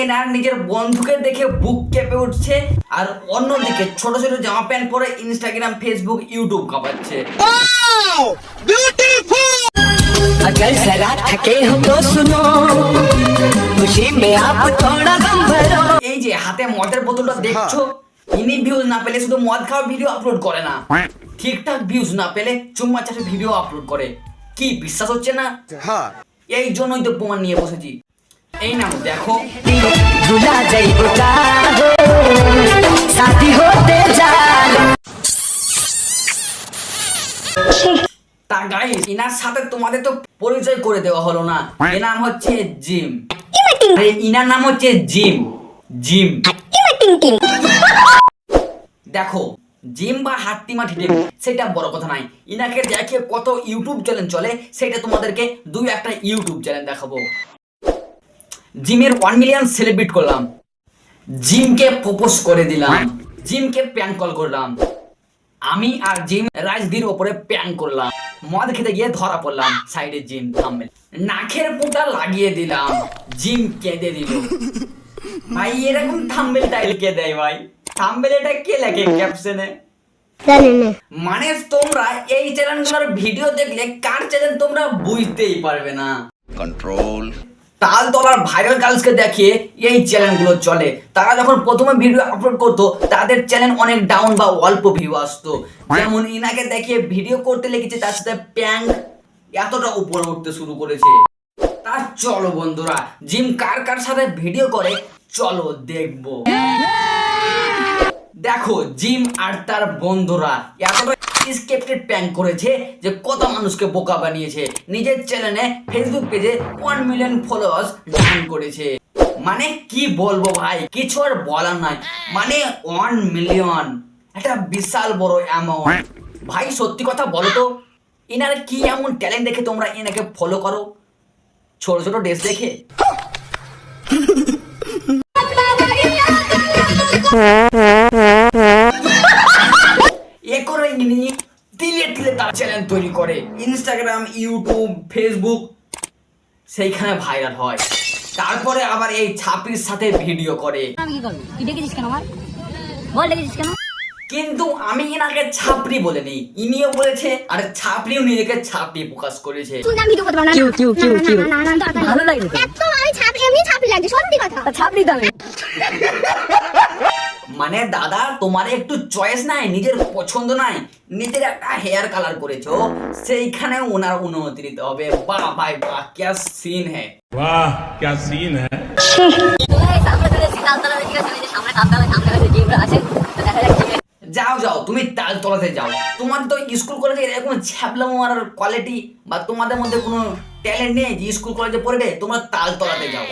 এনার নিজের বন্ধুকে দেখে বুক কেঁপে উঠছে আর অন্যদিকে ছোট ছোট জামা প্যান্ট পরে ইনস্টাগ্রাম ফেসবুক ইউটিউব কাঁপাচ্ছে अगर जरा थके हो तो सुनो खुशी में आप थोड़ा दम भरो এই যে হাতে মদের বোতলটা দেখছো ইনি ভিউজ না পেলে শুধু মদ খাওয়ার ভিডিও আপলোড করে না ঠিকঠাক ভিউজ না পেলে চুম্মা চাটের ভিডিও আপলোড করে কি বিশ্বাস হচ্ছে না এই জন্যই তো প্রমাণ নিয়ে বসেছি এই নাও দেখো। দুলা যাইব সাথী হতে তা ইনার সাথে তোমাদের তো পরিচয় করে দেওয়া হলো না। নাম হচ্ছে জিম। ইনার নাম হচ্ছে জিম। জিম। দেখো জিম বা হাট্টিমা ঠিটে সেটা বড় কথা নাই ইনাকে দেখে কত ইউটিউব চ্যানেল চলে সেটা তোমাদেরকে দুই একটা ইউটিউব চ্যানেল দেখাবো। জিমের ওয়ান মিলিয়ন সেলিব্রেট করলাম। জিমকে প্রপোজ করে দিলাম। জিমকে প্যান কল করলাম। আমি আর জিম রাজদীর ওপরে প্যান করলাম। মদ খেতে গিয়ে ধরা পড়লাম সাইডে জিম থামবে নাকের পুটা লাগিয়ে দিলাম। জিম কেঁদে দিল। ভাই এরকম থাম্বেল টাইল কে দেয় ভাই? থাম্বেল এটা কে লেখে ক্যাপশনে মানে তোমরা এই চ্যানেলগুলোর ভিডিও দেখলে কার চ্যানেল তোমরা বুঝতেই পারবে না। Control. তাল তলার ভাইরাল গার্লসকে দেখিয়ে এই চ্যানেলগুলো চলে। তারা যখন প্রথমে ভিডিও আপলোড করতো, তাদের চ্যানেল অনেক ডাউন বা অল্প ভিউ আসতো। যেমন ইনাকে দেখিয়ে ভিডিও করতে লেগেছে, তার সাথে প্যাঙ্ক এতটা উপরে উঠতে শুরু করেছে। তার চলো বন্ধুরা, জিম কার কার সাথে ভিডিও করে, চলো দেখব। দেখো, জিম আর তার বন্ধুরা এতটা স্কেপ্টেড প্যান করেছে যে কত মানুষকে বোকা বানিয়েছে। নিজের চ্যানেলে ফেসবুক পেজে ওয়ান মিলিয়ন ফলোয়ার্স ডান করেছে। মানে কি বলব ভাই? কিছু আর বলার নাই। মানে ওয়ান মিলিয়ন একটা বিশাল বড় অ্যামাউন্ট ভাই, সত্যি কথা বলো তো, এনার কি এমন ট্যালেন্ট দেখে তোমরা এনাকে ফলো করো? ছোট ছোট ড্রেস দেখে? তিলে তার চ্যানেল তৈরি করে ইনস্টাগ্রাম ইউটিউব ফেসবুক সেইখানে ভাইরাল হয় তারপরে আবার এই ছাপির সাথে ভিডিও করে আমি কি করব তুই ডেকেছিস কেন আমার বল ডেকেছিস কেন কিন্তু আমি এনাকে ছাপড়ি বলিনি ইনিও বলেছে আর ছাপড়িও নিজেকে ছাপড়ি প্রকাশ করেছে ভালো লাগে এমনি লাগছে সত্যি কথা ছাপড়ি মানে দাদা তোমার একটু চয়েস নাই নিজের পছন্দ নাই নিজের একটা হেয়ার কালার করেছ সেইখানে ওনার অনুমতি দিতে হবে। বাহ ভাই বাহ ক্যা সিন হ্যাঁ বাহ ক্যা সিন হ্যাঁ যাও যাও তুমি তাল তলাতে যাও। তোমার তো স্কুল কলেজে এরকম ছ্যাপলা মারার কোয়ালিটি বা তোমাদের মধ্যে কোনো ট্যালেন্ট নেই যে স্কুল কলেজে পড়বে তোমরা তাল তলাতে যাও।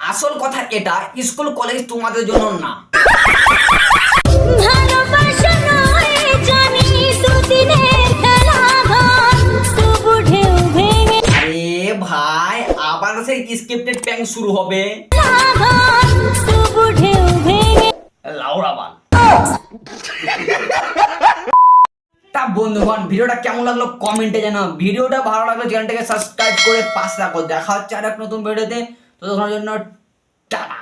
আসল কথা এটা স্কুল কলেজ তোমাদের জন্য না। স্ক্রিপ্টেড প্যাং শুরু হবে। লাউড়াবান তা বন্ধুগণ, ভিডিওটা কেমন লাগল কমেন্টে জানাও। ভিডিওটা ভালো লাগল চ্যানেলটাকে সাবস্ক্রাইব করে পাশে রাখো দেখা হচ্ছে আর এক নতুন ভিডিওতে তো। তোমার জন্য টাটা।